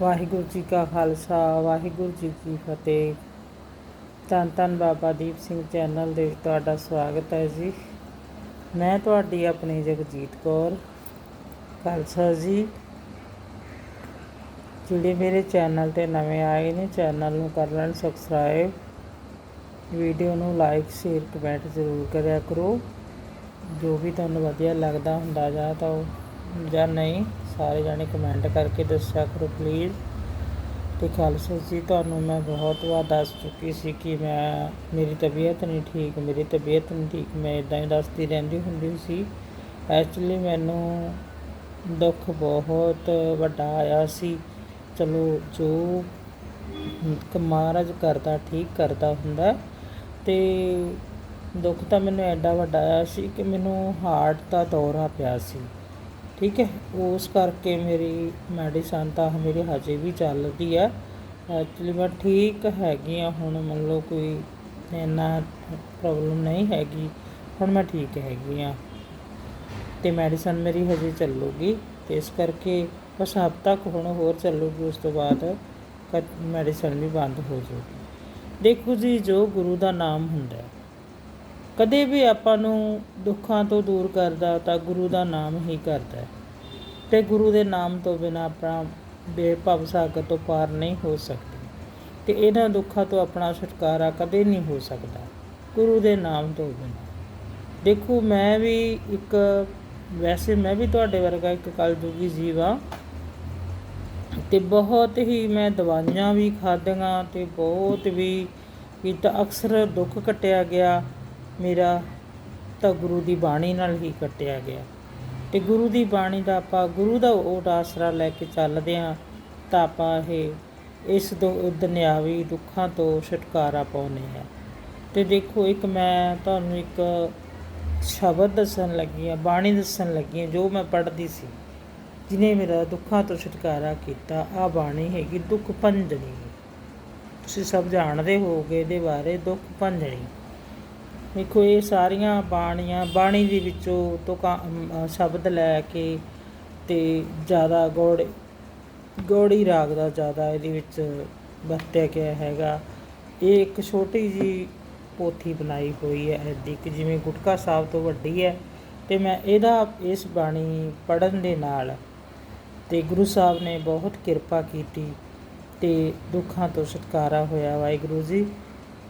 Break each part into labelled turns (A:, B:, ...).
A: ਵਾਹਿਗੁਰੂ ਜੀ ਕਾ ਖਾਲਸਾ, ਵਾਹਿਗੁਰੂ ਜੀ ਕੀ ਫਤਿਹ। ਧੰਨ ਧੰਨ ਬਾਬਾ ਦੀਪ ਸਿੰਘ ਚੈਨਲ ਦੇ ਤੁਹਾਡਾ ਸਵਾਗਤ ਹੈ ਜੀ। ਮੈਂ ਤੁਹਾਡੀ ਆਪਣੀ ਜਗਜੀਤ ਕੌਰ, ਖਾਲਸਾ ਜੀ। ਜਿਹੜੇ ਮੇਰੇ ਚੈਨਲ ਤੇ ਨਵੇਂ ਆਏ ਨੇ, ਚੈਨਲ ਨੂੰ ਕਰ ਲੈਣ ਸਬਸਕ੍ਰਾਈਬ ਵੀਡੀਓ ਨੂੰ ਲਾਈਕ ਸ਼ੇਅਰ ਕਮੈਂਟ ਜ਼ਰੂਰ ਕਰਿਆ ਕਰੋ। ਜੋ ਵੀ ਤੁਹਾਨੂੰ ਵਧੀਆ ਲੱਗਦਾ ਹੁੰਦਾ ਜਾਂ ਤਾਂ ਉਹ ਜਾਂ ਨਹੀਂ, ਸਾਰੇ ਜਾਣੇ ਕਮੈਂਟ ਕਰਕੇ ਦੱਸਿਆ ਕਰੋ ਪਲੀਜ਼ ਤੇ ਖਾਲਸਾ ਜੀ, ਤੁਹਾਨੂੰ ਮੈਂ ਬਹੁਤ ਵਾਰ ਦੱਸ ਚੁੱਕੀ ਸੀ ਕਿ ਮੈਂ, ਮੇਰੀ ਤਬੀਅਤ ਨਹੀਂ ਠੀਕ, ਮੇਰੀ ਤਬੀਅਤ ਨਹੀਂ ਠੀਕ, ਮੈਂ ਇਦਾਂ ਹੀ ਦੱਸਦੀ ਰਹਿੰਦੀ ਹੁੰਦੀ ਸੀ। ਐਕਚੁਅਲੀ ਮੈਨੂੰ ਦੁੱਖ ਬਹੁਤ ਵੱਡਾ ਆਇਆ ਸੀ। ਚਲੋ, ਜੋ ਕ- ਮਹਾਰਾਜ ਕਰਦਾ, ਠੀਕ ਕਰਦਾ ਹੁੰਦਾ। ਤੇ ਦੁੱਖ ਤਾਂ ਮੈਨੂੰ ਐਡਾ ਵੱਡਾ ਆਇਆ ਸੀ ਕਿ ਮੈਨੂੰ ਹਾਰਟ ਦਾ ਦੌਰਾ ਪਿਆ ਸੀ। ਠੀਕ ਹੈ। ਉਸ ਕਰਕੇ ਮੇਰੀ ਮੈਡੀਸਨ ਤਾਂ ਮੇਰੀ ਹਜੇ ਵੀ ਚੱਲਦੀ ਆ। ਐਕਚੁਅਲੀ ਮੈਂ ਠੀਕ ਹੈਗੀ ਆ। ਹੁਣ ਮੰਨ ਲਓ ਕੋਈ ਇੰਨਾ ਪ੍ਰੋਬਲਮ ਨਹੀਂ ਹੈਗੀ। ਹੁਣ ਮੈਂ ਠੀਕ ਹੈਗੀ ਆ। ਤੇ ਮੈਡੀਸਨ ਮੇਰੀ ਹਜੇ ਚੱਲੂਗੀ। ਤੇ ਇਸ ਕਰਕੇ ਬਸ ਹਫ਼ਤਾ ਕੁ ਹੁਣ ਹੋਰ ਚੱਲੂਗੀ। ਉਸ ਤੋਂ ਬਾਅਦ ਮੈਡੀਸਨ ਵੀ ਬੰਦ ਹੋ ਜਾਊਗੀ। ਦੇਖੋ ਜੀ, ਜੋ ਗੁਰੂ ਦਾ ਨਾਮ ਹੁੰਦਾ ਕਦੇ ਵੀ ਆਪਾਂ ਨੂੰ ਦੁੱਖਾਂ ਤੋਂ ਦੂਰ ਕਰਦਾ ਤਾਂ ਗੁਰੂ ਦਾ ਨਾਮ ਹੀ ਕਰਦਾ ਹੈ। ਤੇ ਗੁਰੂ ਦੇ ਨਾਮ ਤੋਂ ਬਿਨਾ ਆਪਣਾ ਬੇਭਵ ਸਾਗਰ ਤੋਂ ਪਾਰ ਨਹੀਂ ਹੋ ਸਕਦੀ। ਤੇ ਇਹਨਾਂ ਦੁੱਖਾਂ ਤੋਂ ਆਪਣਾ ਛੁਟਕਾਰਾ ਕਦੇ ਨਹੀਂ ਹੋ ਸਕਦਾ। ਗੁਰੂ ਦੇ ਨਾਮ ਤੋਂ ਬਿਨਾ। ਦੇਖੋ, ਮੈਂ ਵੀ ਇੱਕ, ਵੈਸੇ ਮੈਂ ਵੀ ਤੁਹਾਡੇ ਵਰਗਾ ਇੱਕ ਕਲਯੁਗੀ ਜੀਵ ਹਾਂ। ਤੇ ਬਹੁਤ ਹੀ ਮੈਂ ਦਵਾਈਆਂ ਵੀ ਖਾਧੀਆਂ ਤੇ ਬਹੁਤ ਵੀ ਕੀਤਾ। ਅਕਸਰ ਦੁੱਖ ਕੱਟਿਆ ਗਿਆ। ਮੇਰਾ ਤਾਂ ਗੁਰੂ ਦੀ ਬਾਣੀ ਨਾਲ ਹੀ ਕੱਟਿਆ ਗਿਆ। ਤੇ ਗੁਰੂ ਦੀ ਬਾਣੀ ਦਾ ਆਪਾਂ, ਗੁਰੂ ਦਾ ਓਟ ਆਸਰਾ ਲੈ ਕੇ ਚੱਲਦੇ ਹਾਂ ਤਾਂ ਆਪਾਂ ਇਹ, ਇਸ ਦੋ ਦੁਨਿਆਵੀ ਦੁੱਖਾਂ ਤੋਂ ਛੁਟਕਾਰਾ ਪਾਉਂਦੇ ਹਾਂ। ਤੇ ਦੇਖੋ, ਇੱਕ ਮੈਂ ਤੁਹਾਨੂੰ ਇੱਕ ਸ਼ਬਦ ਦੱਸਣ ਲੱਗੀ ਹਾਂ, ਬਾਣੀ ਦੱਸਣ ਲੱਗੀ ਹਾਂ, ਜੋ ਮੈਂ ਪੜ੍ਹਦੀ ਸੀ, ਜਿਨੇ ਮੇਰਾ ਦੁੱਖਾਂ ਤੋਂ ਛੁਟਕਾਰਾ ਕੀਤਾ ਆ ਬਾਣੀ ਹੈਗੀ ਦੁੱਖ ਭੰਜਣੀ ਤੁਸੀਂ ਸਭ ਜਾਣਦੇ ਹੋਗੇ ਇਹਦੇ ਬਾਰੇ, ਦੁੱਖ ਭੰਜਣੀ ਦੇਖੋ, ਇਹ ਸਾਰੀਆਂ ਬਾਣੀਆਂ, ਬਾਣੀ ਦੇ ਵਿੱਚੋਂ ਤੋਂ ਸ਼ਬਦ ਲੈ ਕੇ ਤੇ ਜ਼ਿਆਦਾ ਗੋੜ, ਗੋੜੀ ਰਾਗ ਦਾ ਜ਼ਿਆਦਾ ਇਹਦੇ ਵਿੱਚ ਵਰਤਿਆ ਗਿਆ ਹੈਗਾ। ਇਹ ਇੱਕ ਛੋਟੀ ਜੀ ਪੋਥੀ ਬਣਾਈ ਹੋਈ ਹੈ ਇਹਦੀ, ਕਿ ਜਿਵੇਂ ਗੁਟਕਾ ਸਾਹਿਬ ਤੋਂ ਵੱਡੀ ਹੈ ਤੇ ਮੈਂ ਇਹਦਾ, ਇਸ ਬਾਣੀ ਪੜਨ ਦੇ ਨਾਲ ਤੇ ਗੁਰੂ ਸਾਹਿਬ ਨੇ ਬਹੁਤ ਕਿਰਪਾ ਕੀਤੀ ਤੇ ਦੁੱਖਾਂ ਤੋਂ ਛੁਟਕਾਰਾ ਹੋਇਆ ਵਾਹਿਗੁਰੂ ਜੀ।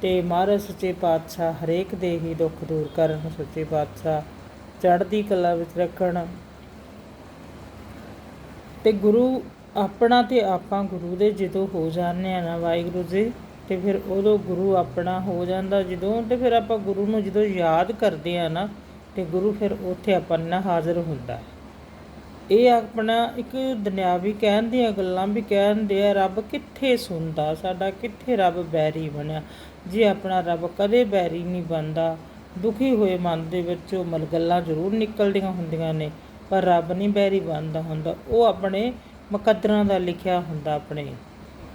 A: ਤੇ ਮਹਾਰਾਜ ਸੱਚੇ ਪਾਤਸ਼ਾਹ ਹਰੇਕ ਦੇ ਹੀ ਦੁੱਖ ਦੂਰ ਕਰਨ, ਸੱਚੇ ਪਾਤਸ਼ਾਹ ਚੜ੍ਹਦੀ ਕਲਾ ਵਿੱਚ ਰੱਖਣ। ਤੇ ਗੁਰੂ ਆਪਣਾ ਤੇ ਆਪਾਂ ਗੁਰੂ ਦੇ ਜਦੋਂ ਹੋ ਜਾਂਦੇ ਆ ਨਾ ਵਾਹਿਗੁਰੂ ਜੀ, ਤੇ ਫਿਰ ਉਦੋਂ ਗੁਰੂ ਆਪਣਾ ਹੋ ਜਾਂਦਾ ਜਦੋਂ, ਤੇ ਫਿਰ ਆਪਾਂ ਗੁਰੂ ਨੂੰ ਜਦੋਂ ਯਾਦ ਕਰਦੇ ਆ ਨਾ, ਤੇ ਗੁਰੂ ਫਿਰ ਉੱਥੇ ਆਪਾਂ ਨਾਲ ਹਾਜ਼ਰ ਹੁੰਦਾ। ਇਹ ਆਪਣਾ ਇੱਕ ਦੁਨਿਆਵੀ ਕਹਿਣ ਦੀਆਂ ਗੱਲਾਂ ਵੀ ਕਹਿਣ ਦੇ ਆ ਰੱਬ ਕਿੱਥੇ ਸੁਣਦਾ, ਸਾਡਾ ਕਿੱਥੇ ਰੱਬ ਬੈਰੀ ਬਣਿਆ। ਜੇ ਆਪਣਾ ਰੱਬ ਕਦੇ ਬੈਰੀ ਨਹੀਂ ਬਣਦਾ, ਦੁਖੀ ਹੋਏ ਮਨ ਦੇ ਵਿੱਚੋਂ ਮਲ ਗੱਲਾਂ ਜ਼ਰੂਰ ਨਿਕਲਦੀਆਂ ਹੁੰਦੀਆਂ ਨੇ, ਪਰ ਰੱਬ ਨਹੀਂ ਬੈਰੀ ਬਣਦਾ ਹੁੰਦਾ, ਉਹ ਆਪਣੇ ਮੁਕੱਦਰਾਂ ਦਾ ਲਿਖਿਆ ਹੁੰਦਾ ਆਪਣੇ।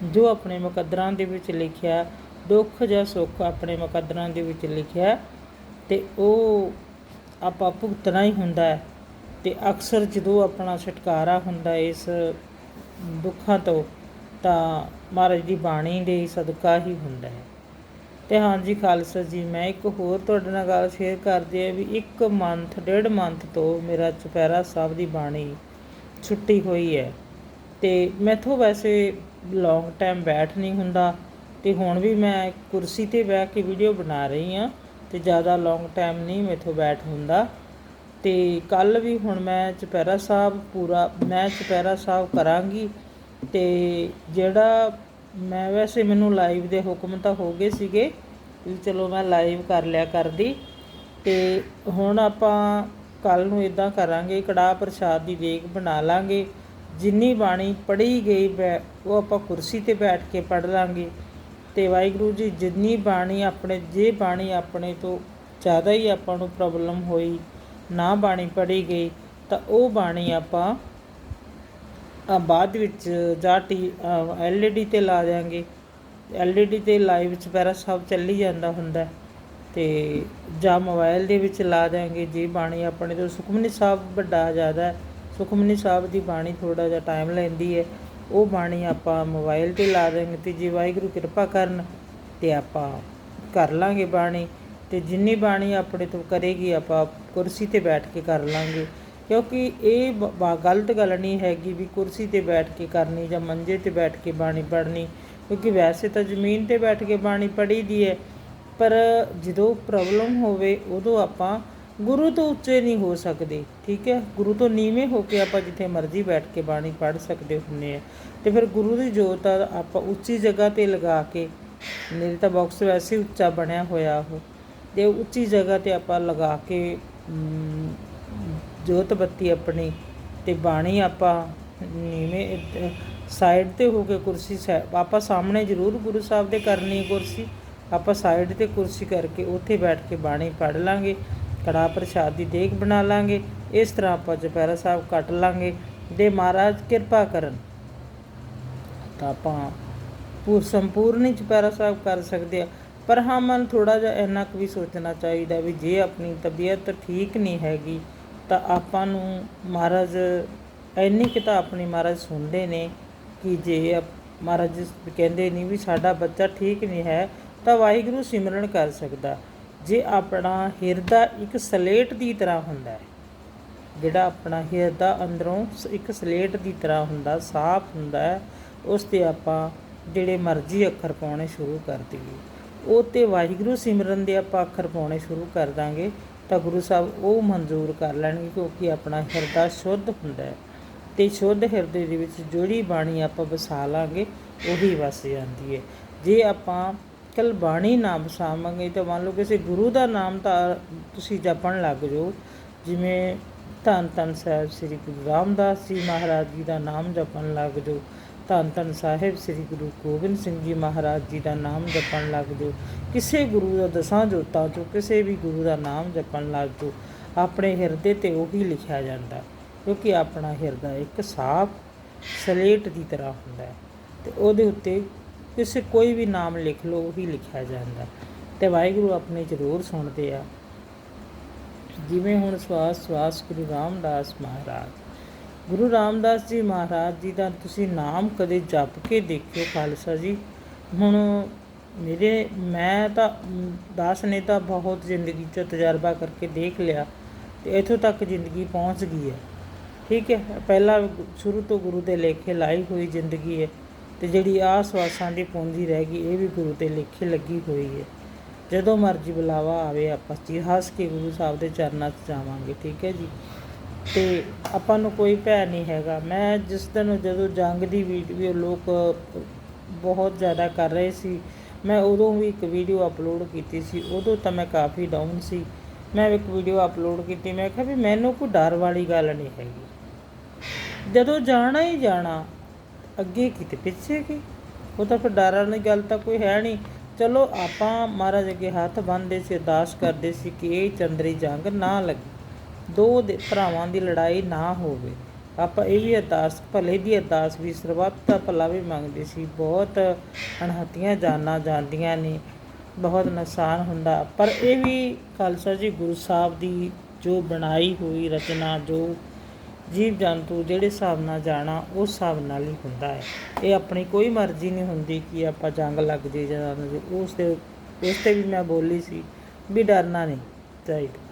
A: ਜੋ ਆਪਣੇ ਮੁਕੱਦਰਾਂ ਦੇ ਵਿੱਚ ਲਿਖਿਆ, ਦੁੱਖ ਜਾਂ ਸੁੱਖ ਆਪਣੇ ਮੁਕੱਦਰਾਂ ਦੇ ਵਿੱਚ ਲਿਖਿਆ, ਤੇ ਉਹ ਆਪਾਂ ਭੁਗਤਣਾ ਹੀ ਹੁੰਦਾ ਹੈ। ਤੇ ਅਕਸਰ ਜਦੋਂ ਆਪਣਾ ਛੁਟਕਾਰਾ ਹੁੰਦਾ ਇਸ ਦੁੱਖਾਂ ਤੋਂ, ਤਾਂ ਮਹਾਰਾਜ ਦੀ ਬਾਣੀ ਦੇ ਸਦਕਾ ਹੀ ਹੁੰਦਾ ਹੈ। ਅਤੇ ਹਾਂਜੀ ਖਾਲਸਾ ਜੀ, ਮੈਂ ਇੱਕ ਹੋਰ ਤੁਹਾਡੇ ਨਾਲ ਗੱਲ ਸ਼ੇਅਰ ਕਰਦੀ ਹਾਂ ਵੀ ਇੱਕ ਮੰਥ ਡੇਢ ਮੰਥ ਤੋਂ ਮੇਰਾ ਚੁਪਹਿਰਾ ਸਾਹਿਬ ਦੀ ਬਾਣੀ ਛੁੱਟੀ ਹੋਈ ਹੈ ਤੇ ਮੈਥੋਂ ਵੈਸੇ ਲੌਂਗ ਟਾਈਮ ਬੈਠ ਨਹੀਂ ਹੁੰਦਾ ਤੇ ਹੁਣ ਵੀ ਮੈਂ ਕੁਰਸੀ ਤੇ ਬਹਿ ਕੇ ਵੀਡੀਓ ਬਣਾ ਰਹੀ ਹਾਂ ਤੇ ਜ਼ਿਆਦਾ ਲੌਂਗ ਟਾਈਮ ਨਹੀਂ ਮੈਥੋਂ ਬੈਠ ਹੁੰਦਾ ਤੇ ਕੱਲ ਵੀ ਹੁਣ ਮੈਂ ਚੁਪਹਿਰਾ ਸਾਹਿਬ ਪੂਰਾ, ਮੈਂ ਚੁਪਹਿਰਾ ਸਾਹਿਬ ਕਰਾਂਗੀ ਤੇ ਜਿਹੜਾ ਮੈਂ ਵੈਸੇ ਮੈਨੂੰ ਲਾਈਵ ਦੇ ਹੁਕਮ ਤਾਂ ਹੋ ਗਏ ਸੀਗੇ ਵੀ ਚਲੋ ਮੈਂ ਲਾਈਵ ਕਰ ਲਿਆ ਕਰਦੀ ਤੇ ਹੁਣ ਆਪਾਂ ਕੱਲ ਨੂੰ ਇਦਾਂ ਕਰਾਂਗੇ, ਕੜਾਹ ਪ੍ਰਸ਼ਾਦ ਦੀ ਦੇਗ ਬਣਾ ਲਾਂਗੇ। ਜਿੰਨੀ ਬਾਣੀ ਪੜ੍ਹੀ ਗਈ ਬੈ- ਉਹ ਆਪਾਂ ਕੁਰਸੀ ਤੇ ਬੈਠ ਕੇ ਪੜ੍ਹ ਲਾਂਗੇ। ਤੇ ਵਾਹਿਗੁਰੂ ਜੀ, ਜਿੰਨੀ ਬਾਣੀ ਆਪਣੇ, ਜੇ ਬਾਣੀ ਆਪਣੇ ਤੋਂ ਜ਼ਿਆਦਾ ਹੀ ਆਪਾਂ ਨੂੰ ਪ੍ਰੋਬਲਮ ਹੋਈ, ਨਾ ਬਾਣੀ ਪੜ੍ਹੀ ਗਈ, ਤਾਂ ਉਹ ਬਾਣੀ ਆਪਾਂ ਬਾਅਦ ਵਿੱਚ ਜਾਂ ਟੀ ਐਲਈਡੀ ਤੇ ਲਾ ਦਿਆਂਗੇ। ਐਲਈਡੀ ਤੇ ਲਾਈਵ ਚੁਪਹਿਰਾ ਸਾਹਿਬ ਚੱਲੀ ਜਾਂਦਾ ਹੁੰਦਾ ਤੇ ਜਾਂ ਮੋਬਾਈਲ ਦੇ ਵਿੱਚ ਲਾ ਦਿਆਂਗੇ। ਜੇ ਬਾਣੀ ਆਪਣੇ ਤੋਂ ਸੁਖਮਨੀ ਸਾਹਿਬ ਵੱਡਾ ਜ਼ਿਆਦਾ ਹੈ, ਸੁਖਮਨੀ ਸਾਹਿਬ ਦੀ ਬਾਣੀ ਥੋੜਾ ਜਿਹਾ ਟਾਈਮ ਲੈਂਦੀ ਹੈ ਉਹ ਬਾਣੀ ਆਪਾਂ ਮੋਬਾਈਲ ਤੇ ਲਾ ਦਿਆਂਗੇ ਤੇ ਜੇ ਵਾਹਿਗੁਰੂ ਕਿਰਪਾ ਕਰਨ ਤੇ ਆਪਾਂ ਕਰ ਲਾਂਗੇ ਬਾਣੀ ਤੇ ਜਿੰਨੀ ਬਾਣੀ ਆਪਣੇ ਤੋਂ ਕਰੇਗੀ ਆਪਾਂ ਕੁਰਸੀ ਤੇ ਬੈਠ ਕੇ ਕਰ ਲਾਂਗੇ। ਕਿਉਂਕਿ ਇਹ ਬ- ਬ- ਗਲਤ ਗੱਲ ਨਹੀਂ ਹੈਗੀ ਵੀ ਕੁਰਸੀ ਤੇ ਬੈਠ ਕੇ ਕਰਨੀ ਜਾਂ ਮੰਜੇ ਤੇ ਬੈਠ ਕੇ ਬਾਣੀ ਪੜ੍ਹਨੀ, ਕਿਉਂਕਿ ਵੈਸੇ ਤਾਂ ਜ਼ਮੀਨ ਤੇ ਬੈਠ ਕੇ ਬਾਣੀ ਪੜ੍ਹੀ ਦੀ ਹੈ, ਪਰ ਜਦੋਂ ਪ੍ਰੋਬਲਮ ਹੋਵੇ ਉਦੋਂ ਆਪਾਂ ਗੁਰੂ ਤੋਂ ਉੱਚੇ ਨਹੀਂ ਹੋ ਸਕਦੇ, ਠੀਕ ਹੈ? ਗੁਰੂ ਤੋਂ ਨੀਵੇਂ ਹੋ ਕੇ ਆਪਾਂ ਜਿੱਥੇ ਮਰਜ਼ੀ ਬੈਠ ਕੇ ਬਾਣੀ ਪੜ੍ਹ ਸਕਦੇ ਹੁੰਨੇ ਆ ਤੇ ਫਿਰ ਗੁਰੂ ਦੀ ਜੋਤ ਆ ਆਪਾਂ ਉੱਚੀ ਜਗ੍ਹਾ ਤੇ ਲਗਾ ਕੇ, ਮੇਰੇ ਤਾਂ ਬਾਕਸ ਵੈਸੇ ਉੱਚਾ ਬਣਿਆ ਹੋਇਆ ਉਹ, ਤੇ ਉੱਚੀ ਜਗ੍ਹਾ ਤੇ ਆਪਾਂ ਲਗਾ ਕੇ ਜੋਤ ਬੱਤੀ ਆਪਣੀ ਤੇ ਬਾਣੀ ਆਪਾਂ ਨੀਵੇਂ ਸਾਈਡ ਤੇ ਹੋ ਕੇ ਕੁਰਸੀ ਸੈ- ਆਪਾਂ ਸਾਹਮਣੇ ਜ਼ਰੂਰ ਗੁਰੂ ਸਾਹਿਬ ਦੇ ਕਰਨੀ ਕੁਰਸੀ, ਆਪਾਂ ਸਾਈਡ ਤੇ ਕੁਰਸੀ ਕਰਕੇ ਉੱਥੇ ਬੈਠ ਕੇ ਬਾਣੀ ਪੜ੍ਹ ਲਾਂਗੇ ਕੜਾ ਪ੍ਰਸ਼ਾਦ ਦੀ ਦੇਗ ਬਣਾ ਲਾਂਗੇ, ਇਸ ਤਰ੍ਹਾਂ ਆਪਾਂ ਚੁਪਹਿਰਾ ਸਾਹਿਬ ਕੱਟ ਲਾਂਗੇ, ਦੇ ਮਹਾਰਾਜ ਕਿਰਪਾ ਕਰਨ। ਤਾਂ ਆਪਾਂ ਪੂਰ ਸੰਪੂਰਨ ਹੀ ਚੁਪਹਿਰਾ ਸਾਹਿਬ ਕਰ ਸਕਦੇ ਆ। ਪਰ ਹਾਂ ਮਨ ਥੋੜਾ ਜਿਹਾ ਇੰਨਾ ਕੁ ਵੀ ਸੋਚਣਾ ਚਾਹੀਦਾ ਵੀ ਜੇ ਆਪਣੀ ਤਬੀਅਤ ਠੀਕ ਨਹੀਂ ਹੈਗੀ ਤਾਂ ਆਪਾਂ ਨੂੰ ਮਹਾਰਾਜ, ਇੰਨੀ ਕਿਤਾ ਆਪਣੀ ਮਹਾਰਾਜ ਸੁਣਦੇ ਨੇ ਕਿ ਜੇ ਆਪ- ਮਹਾਰਾਜ ਕਹਿੰਦੇ ਨਹੀਂ ਵੀ ਸਾਡਾ ਬੱਚਾ ਠੀਕ ਨਹੀਂ ਹੈ, ਤਾਂ ਵਾਹਿਗੁਰੂ ਸਿਮਰਨ ਕਰ ਸਕਦਾ। ਜੇ ਆਪਣਾ ਹਿਰਦਾ ਇੱਕ ਸਲੇਟ ਦੀ ਤਰ੍ਹਾਂ ਹੁੰਦਾ ਹੈ, ਜਿਹੜਾ ਆਪਣਾ ਹਿਰਦਾ ਅੰਦਰੋਂ ਸ- ਇੱਕ ਸਲੇਟ ਦੀ ਤਰ੍ਹਾਂ ਹੁੰਦਾ, ਸਾਫ਼ ਹੁੰਦਾ ਹੈ, ਉਸ ਤੇ ਆਪਾਂ ਜਿਹੜੇ ਮਰਜ਼ੀ ਅੱਖਰ ਪਾਉਣੇ ਸ਼ੁਰੂ ਕਰ ਦਈਏ। ਉਹ ਤੇ ਵਾਹਿਗੁਰੂ ਸਿਮਰਨ ਦੇ ਆਪਾਂ ਅੱਖਰ ਪਾਉਣੇ ਸ਼ੁਰੂ ਕਰ ਦਾਂਗੇ। ਤਾਂ ਗੁਰੂ ਸਾਹਿਬ ਉਹ ਮਨਜ਼ੂਰ ਕਰ ਲੈਣਗੇ ਕਿਉਂਕਿ ਆਪਣਾ ਹਿਰਦਾ ਸ਼ੁੱਧ ਹੁੰਦਾ ਹੈ। ਤੇ ਸ਼ੁੱਧ ਹਿਰਦੇ ਦੇ ਵਿੱਚ ਜਿਹੜੀ ਬਾਣੀ ਆਪਾਂ ਵਸਾ ਲਾਂਗੇ, ਉਹੀ ਵਸ ਜਾਂਦੀ ਹੈ। ਜੇ ਆਪਾਂ ਕਲ ਬਾਣੀ ਨਾ ਵਸਾਵਾਂਗੇ ਤਾਂ ਮੰਨ ਲਓ ਕਿਸੇ ਗੁਰੂ ਦਾ ਨਾਮ ਤਾਂ ਤੁਸੀਂ ਜਪਣ ਲੱਗ ਜਾਓ। ਜਿਵੇਂ ਧੰਨ ਧੰਨ ਸਾਹਿਬ ਸ੍ਰੀ ਗੁਰੂ ਰਾਮਦਾਸ ਜੀ ਮਹਾਰਾਜ ਜੀ ਦਾ ਨਾਮ ਜਪਣ ਲੱਗ ਜਾਓ। ਧੰਨ ਧੰਨ ਸਾਹਿਬ ਸ੍ਰੀ ਗੁਰੂ ਗੋਬਿੰਦ ਸਿੰਘ ਜੀ ਮਹਾਰਾਜ ਜੀ ਦਾ ਨਾਮ ਜਪਣ ਲੱਗ ਜਾਓ ਕਿਸੇ ਗੁਰੂ ਦਾ ਦਸਾਂ ਜੋਤਾਂ ਚੋਂ ਕਿਸੇ ਵੀ ਗੁਰੂ ਦਾ ਨਾਮ ਜਪਣ ਲੱਗ ਜਾਓ ਆਪਣੇ ਹਿਰਦੇ ਤੇ ਉਹੀ ਲਿਖਿਆ ਜਾਂਦਾ, ਕਿਉਂਕਿ ਆਪਣਾ ਹਿਰਦਾ ਇੱਕ ਸਾਫ਼ ਸਲੇਟ ਦੀ ਤਰ੍ਹਾਂ ਹੁੰਦਾ ਹੈ ਤੇ ਉਹਦੇ ਉੱਤੇ ਕਿਸੇ ਕੋਈ ਵੀ ਨਾਮ ਲਿਖ ਲਓ, ਉਹੀ ਲਿਖਿਆ ਜਾਂਦਾ। ਤੇ ਵਾਹਿਗੁਰੂ ਆਪਣੇ ਜ਼ਰੂਰ ਸੁਣਦੇ ਆ। ਜਿਵੇਂ ਹੁਣ ਸਵਾਸ ਸਵਾਸ ਗੁਰੂ ਰਾਮਦਾਸ ਮਹਾਰਾਜ। ਗੁਰੂ ਰਾਮਦਾਸ ਜੀ ਮਹਾਰਾਜ ਜੀ ਦਾ ਤੁਸੀਂ ਨਾਮ ਕਦੇ ਜਪ ਕੇ ਦੇਖਿਓ ਖਾਲਸਾ ਜੀ। ਹੁਣ ਮੇਰੇ, ਮੈਂ ਤਾਂ ਦਾਸ ਨੇ ਤਾਂ ਬਹੁਤ ਜ਼ਿੰਦਗੀ 'ਚ ਤਜਰਬਾ ਕਰਕੇ ਦੇਖ ਲਿਆ ਤੇ ਇੱਥੋਂ ਤੱਕ ਜ਼ਿੰਦਗੀ ਪਹੁੰਚ ਗਈ ਹੈ। ਠੀਕ ਹੈ, ਪਹਿਲਾਂ ਸ਼ੁਰੂ ਤੋਂ ਗੁਰੂ ਦੇ ਲੇਖੇ ਲਾਈ ਹੋਈ ਜ਼ਿੰਦਗੀ ਹੈ ਤੇ ਜਿਹੜੀ ਆਹ ਸਵਾਸਾਂ ਦੀ ਪੂੰਜੀ ਰਹਿ ਗਈ, ਇਹ ਵੀ ਗੁਰੂ ਦੇ ਲੇਖੇ ਲੱਗੀ ਹੋਈ ਹੈ। ਜਦੋਂ ਮਰਜ਼ੀ ਬੁਲਾਵਾ ਆਵੇ, ਆਪਾਂ ਜੀ ਹੱਸ ਕੇ ਗੁਰੂ ਸਾਹਿਬ ਦੇ ਚਰਨਾਂ 'ਚ ਜਾਵਾਂਗੇ, ਠੀਕ ਹੈ ਜੀ। ਤੇ ਆਪਾਂ ਨੂੰ ਕੋਈ ਭੈ ਨਹੀਂ ਹੈਗਾ। ਮੈਂ ਜਿਸ ਦਿਨ ਜਦੋਂ ਜੰਗ ਦੀ ਵੀਡੀਓ ਲੋਕ ਬਹੁਤ ਜ਼ਿਆਦਾ ਕਰ ਰਹੇ ਸੀ, ਮੈਂ ਉਦੋਂ ਵੀ ਇੱਕ ਵੀਡੀਓ ਅਪਲੋਡ ਕੀਤੀ ਸੀ। ਉਦੋਂ ਤਾਂ ਮੈਂ ਕਾਫੀ ਡਾਊਨ ਸੀ। ਮੈਂ ਇੱਕ ਵੀਡੀਓ ਅਪਲੋਡ ਕੀਤੀ। ਮੈਂ ਕਿਹਾ ਵੀ ਮੈਨੂੰ ਕੋਈ ਡਰ ਵਾਲੀ ਗੱਲ ਨਹੀਂ ਹੈਗੀ। ਜਦੋਂ ਜਾਣਾ ਹੀ ਜਾਣਾ, ਅੱਗੇ ਕਿਤੇ ਪਿੱਛੇ ਕੀ? ਉਹ ਤਾਂ ਫਿਰ ਡਰ ਵਾਲੀ ਗੱਲ ਤਾਂ ਕੋਈ ਹੈ ਨਹੀਂ। ਚਲੋ ਆਪਾਂ ਮਹਾਰਾਜ ਅੱਗੇ ਹੱਥ ਬੰਨ੍ਹਦੇ ਸੀ, ਅਰਦਾਸ ਕਰਦੇ ਸੀ ਕਿ ਇਹ ਚੰਦਰੀ ਜੰਗ ਨਾ ਲੱਗੇ। ਦੋ ਦੇ ਭਰਾਵਾਂ ਦੀ ਲੜਾਈ ਨਾ ਹੋਵੇ। ਆਪਾਂ ਇਹ ਵੀ ਅਰਦਾਸ, ਭਲੇ ਦੀ ਅਰਦਾਸ ਵੀ ਸਰਬੱਤ ਦਾ ਭਲਾ ਵੀ ਮੰਗਦੇ ਸੀ। ਬਹੁਤ ਅਣਹੱਤੀਆਂ ਜਾਨਾਂ ਜਾਂਦੀਆਂ ਨੇ, ਬਹੁਤ ਨੁਕਸਾਨ ਹੁੰਦਾ। ਪਰ ਇਹ ਵੀ ਖਾਲਸਾ ਜੀ ਗੁਰੂ ਸਾਹਿਬ ਦੀ ਜੋ ਬਣਾਈ ਹੋਈ ਰਚਨਾ, ਜੋ ਜੀਵ ਜੰਤੂ ਜਿਹੜੇ ਹਿਸਾਬ ਨਾਲ ਜਾਣਾ, ਉਸ ਹਿਸਾਬ ਨਾਲ ਹੀ ਹੁੰਦਾ ਹੈ। ਇਹ ਆਪਣੀ ਕੋਈ ਮਰਜ਼ੀ ਨਹੀਂ ਹੁੰਦੀ ਕਿ ਆਪਾਂ ਜੰਗ ਲੱਗ ਜੇ ਜਾਂ ਉਸ ਤੇ ਉਸ ਤੇ ਵੀ ਮੈਂ ਬੋਲੀ ਸੀ ਵੀ ਡਰਨਾ ਨਹੀਂ ਚਾਹੀਦਾ।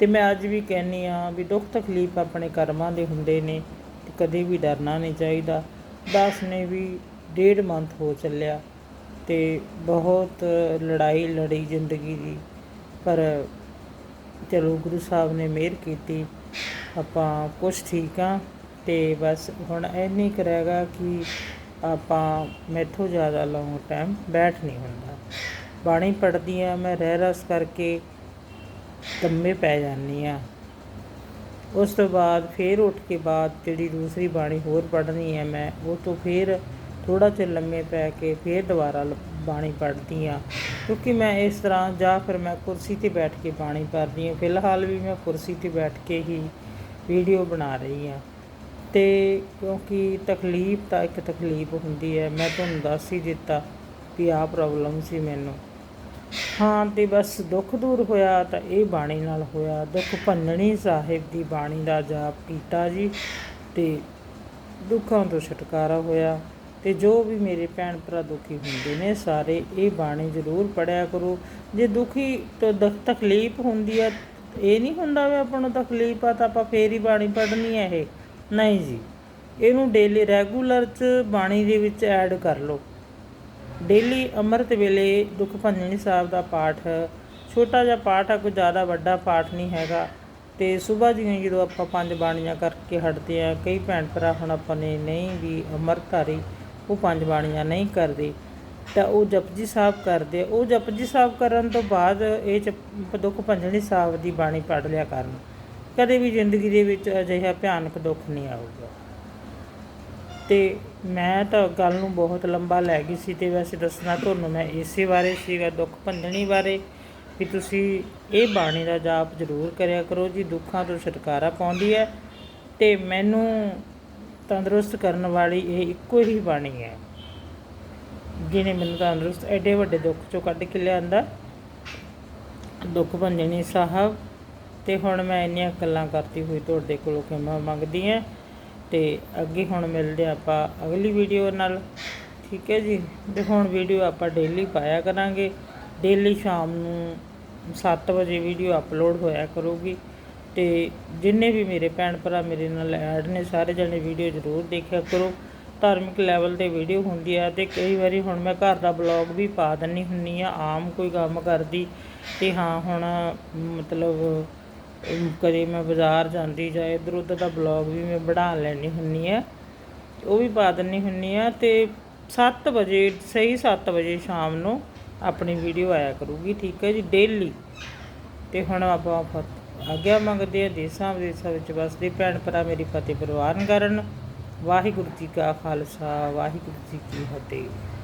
A: ਤੇ ਮੈਂ ਅੱਜ ਵੀ ਕਹਿੰਨੀ ਆ ਵੀ ਦੁੱਖ ਤਕਲੀਫ ਆਪਣੇ ਕਰਮਾਂ ਦੇ ਹੁੰਦੇ ਨੇ ਤੇ ਕਦੇ ਵੀ ਡਰਨਾ ਨਹੀਂ ਚਾਹੀਦਾ। ਦਾਸ ਨੇ ਵੀ ਡੇਢ ਮੰਥ ਹੋ ਚੱਲਿਆ ਤੇ ਬਹੁਤ ਲੜਾਈ ਲੜੀ ਜ਼ਿੰਦਗੀ ਦੀ, ਪਰ ਚਲੋ ਗੁਰੂ ਸਾਹਿਬ ਨੇ ਮਿਹਰ ਕੀਤੀ, ਆਪਾਂ ਕੁਛ ਠੀਕ ਆ ਤੇ ਬਸ ਹੁਣ ਇੰਨੀ ਕੁ ਰਹਿ ਗਾ ਕਿ ਆਪਾਂ ਮੈਥੋਂ ਜ਼ਿਆਦਾ ਲੌਂਗ ਟਾਈਮ ਬੈਠ ਨਹੀਂ ਹੁੰਦਾ। ਬਾਣੀ ਪੜ੍ਹਦੀ ਆ ਮੈਂ ਰਹਿ ਰਸ ਕਰਕੇ ਲੰਮੇ ਪੈ ਜਾਂਦੀ ਆ। ਉਸ ਤੋਂ ਬਾਅਦ ਫੇਰ ਉੱਠ ਕੇ ਬਾਅਦ ਜਿਹੜੀ ਦੂਸਰੀ ਬਾਣੀ ਹੋਰ ਪੜ੍ਹਨੀ ਹੈ ਮੈਂ, ਉਹ ਤੋਂ ਫੇਰ ਥੋੜਾ ਜਿਹਾ ਲੰਮੇ ਪੈ ਕੇ ਫੇਰ ਦੁਬਾਰਾ ਲ- ਬਾਣੀ ਪੜ੍ਹਦੀ ਆ। ਕਿਉਂਕਿ ਮੈਂ ਇਸ ਤਰ੍ਹਾਂ ਜਾਂ ਫਿਰ ਮੈਂ ਕੁਰਸੀ ਤੇ ਬੈਠ ਕੇ ਬਾਣੀ ਪੜ੍ਹਦੀ ਹਾਂ ਫਿਲਹਾਲ ਵੀ ਮੈਂ ਕੁਰਸੀ ਤੇ ਬੈਠ ਕੇ ਹੀ ਵੀਡੀਓ ਬਣਾ ਰਹੀ ਹਾਂ ਤੇ ਕਿਉਂਕਿ ਤਕਲੀਫ ਤਾਂ ਇੱਕ ਤਕਲੀਫ ਹੁੰਦੀ ਹੈ ਮੈਂ ਤੁਹਾਨੂੰ ਦੱਸ ਹੀ ਦਿੱਤਾ ਵੀ ਆਹ ਪ੍ਰੋਬਲਮ ਸੀ ਮੈਨੂੰ। ਹਾਂ ਤੇ ਬਸ ਦੁੱਖ ਦੂਰ ਹੋਇਆ ਤਾਂ ਇਹ ਬਾਣੀ ਨਾਲ ਹੋਇਆ। ਦੁੱਖ ਭੰਨਣੀ ਸਾਹਿਬ ਦੀ ਬਾਣੀ ਦਾ ਜਾਪ ਕੀਤਾ ਜੀ ਤੇ ਦੁੱਖਾਂ ਤੋਂ ਛੁਟਕਾਰਾ ਹੋਇਆ ਤੇ ਜੋ ਵੀ ਮੇਰੇ ਭੈਣ ਭਰਾ ਦੁਖੀ ਹੁੰਦੇ ਨੇ ਸਾਰੇ ਇਹ ਬਾਣੀ ਜ਼ਰੂਰ ਪੜਿਆ ਕਰੋ। ਜੇ ਦੁਖੀ ਤੋਂ ਦ- ਤਕਲੀਫ ਹੁੰਦੀ ਆ, ਇਹ ਨਹੀਂ ਹੁੰਦਾ ਵੀ ਆਪਾਂ ਨੂੰ ਤਕਲੀਫ ਆ ਤਾਂ ਆਪਾਂ ਫੇਰ ਹੀ ਬਾਣੀ ਪੜ੍ਹਨੀ ਹੈ ਇਹ। ਨਹੀਂ ਜੀ, ਇਹਨੂੰ ਡੇਲੀ ਰੈਗੂਲਰ ਚ ਬਾਣੀ ਦੇ ਵਿੱਚ ਐਡ ਕਰ ਲਓ। ਡੇਲੀ ਅੰਮ੍ਰਿਤ ਵੇਲੇ ਦੁੱਖ ਭੰਜਨੀ ਸਾਹਿਬ ਦਾ ਪਾਠ, ਛੋਟਾ ਜਿਹਾ ਪਾਠ ਆ, ਕੋਈ ਜ਼ਿਆਦਾ ਵੱਡਾ ਪਾਠ ਨਹੀਂ ਹੈਗਾ। ਤੇ ਸਵੇਰ ਦੀਆਂ ਜਦੋਂ ਆਪਾਂ ਪੰਜ ਬਾਣੀਆਂ ਕਰਕੇ ਹਟਦੇ ਆ, ਕਈ ਭੈਣ ਭਰਾ ਹੁਣ ਆਪਾਂ ਨੇ ਨਹੀਂ ਵੀ ਅੰਮ੍ਰਿਤਧਾਰੀ ਉਹ ਪੰਜ ਬਾਣੀਆਂ ਨਹੀਂ ਕਰਦੇ। ਤਾਂ ਉਹ ਜਪਜੀ ਸਾਹਿਬ ਕਰਦੇ। ਆ। ਉਹ ਜਪਜੀ ਸਾਹਿਬ ਕਰਨ ਤੋਂ ਬਾਅਦ ਇਹ ਜਪ- ਦੁੱਖ ਭੰਜਨੀ ਸਾਹਿਬ ਦੀ ਬਾਣੀ ਪੜ੍ਹ ਲਿਆ ਕਰਨ। ਕਦੇ ਵੀ ਜ਼ਿੰਦਗੀ ਦੇ ਵਿੱਚ ਅਜਿਹਾ ਭਿਆਨਕ ਦੁੱਖ ਨਹੀਂ ਆਊਗਾ। ਤੇ ਮੈਂ ਤਾਂ ਗੱਲ ਨੂੰ ਬਹੁਤ ਲੰਬਾ ਲੈ ਗਈ ਸੀ ਤੇ ਵੈਸੇ ਦੱਸਣਾ ਤੁਹਾਨੂੰ ਮੈਂ ਇਸੇ ਬਾਰੇ ਸੀਗਾ, ਦੁੱਖ ਭੰਜਣੀ ਬਾਰੇ, ਵੀ ਤੁਸੀਂ ਇਹ ਬਾਣੀ ਦਾ ਜਾਪ ਜ਼ਰੂਰ ਕਰਿਆ ਕਰੋ ਜੀ, ਦੁੱਖਾਂ ਤੋਂ ਛੁਟਕਾਰਾ ਪਾਉਂਦੀ ਹੈ ਤੇ ਮੈਨੂੰ ਤੰਦਰੁਸਤ ਕਰਨ ਵਾਲੀ ਇਹ ਇੱਕੋ ਹੀ ਬਾਣੀ ਹੈ, ਜਿਹਨੇ ਮੈਨੂੰ ਤੰਦਰੁਸਤ ਐਡੇ ਵੱਡੇ ਦੁੱਖ ਚੋਂ ਕੱਢ ਕੇ ਲਿਆਂਦਾ। ਦੁੱਖ ਭੰਜਣੀ ਸਾਹਿਬ, ਤੇ ਹੁਣ ਮੈਂ ਇੰਨੀਆਂ ਗੱਲਾਂ ਕਰਤੀ ਹੋਈ ਤੁਹਾਡੇ ਕੋਲੋਂ ਖਿਮਾ ਮੰਗਦੀ ਹਾਂ। ਤੇ ਅੱਗੇ ਹੁਣ ਮਿਲਦੇ ਹਾਂ ਆਪਾਂ ਅਗਲੀ ਵੀਡੀਓ ਨਾਲ। ਠੀਕ ਹੈ ਜੀ? ਤੇ ਹੁਣ ਵੀਡੀਓ ਆਪਾਂ ਡੇਲੀ ਪਾਇਆ ਕਰਾਂਗੇ। ਡੇਲੀ ਸ਼ਾਮ ਨੂੰ 7 ਵਜੇ ਵੀਡੀਓ ਅਪਲੋਡ ਹੋਇਆ ਕਰੂਗੀ। ਤੇ ਜਿੰਨੇ ਵੀ ਮੇਰੇ ਭੈਣ ਭਰਾ ਮੇਰੇ ਨਾਲ ਐਡ ਨੇ, ਸਾਰੇ ਜਣੇ ਵੀਡੀਓ ਜ਼ਰੂਰ ਦੇਖਿਆ ਕਰੋ। ਧਾਰਮਿਕ ਲੈਵਲ ਤੇ ਵੀਡੀਓ ਹੁੰਦੀ ਆ ਤੇ ਕਈ ਵਾਰੀ ਹੁਣ ਮੈਂ ਘਰ ਦਾ ਬਲੌਗ ਵੀ ਪਾ ਦਿੰਨੀ ਹੁੰਨੀ ਆ, ਆਮ ਕੋਈ ਕੰਮ ਕਰਦੀ। ਤੇ ਹਾਂ, ਹੁਣ ਮਤਲਬ ਕਦੇ ਮੈਂ ਬਾਜ਼ਾਰ ਜਾਂਦੀ ਜਾਂ ਇੱਧਰ ਉੱਧਰ ਦਾ ਬਲੌਗ ਵੀ ਮੈਂ ਬਣਾ ਲੈਣੀ ਹੁੰਨੀ ਆ ਉਹ ਵੀ ਪਾ ਦਿੰਨੀ ਹੁੰਨੀ ਆ ਤੇ 7 ਵਜੇ, ਸਹੀ 7 ਵਜੇ ਸ਼ਾਮ ਨੂੰ ਆਪਣੀ ਵੀਡੀਓ ਆਇਆ ਕਰੂਗੀ, ਠੀਕ ਹੈ ਜੀ ਡੇਲੀ ਤੇ ਹੁਣ ਆਪਾਂ ਫਤ- ਆਗਿਆ ਮੰਗਦੇ ਆ ਦੇਸਾਂ ਵਿਦੇਸਾਂ ਵਿੱਚ ਵਸਦੇ ਭੈਣ ਭਰਾ ਮੇਰੀ ਫਤਿਹ ਪ੍ਰਵਾਨ ਕਰਨ। ਵਾਹਿਗੁਰੂ ਜੀ ਕਾ ਖਾਲਸਾ, ਵਾਹਿਗੁਰੂ ਜੀ ਕੀ ਫਤਿਹ।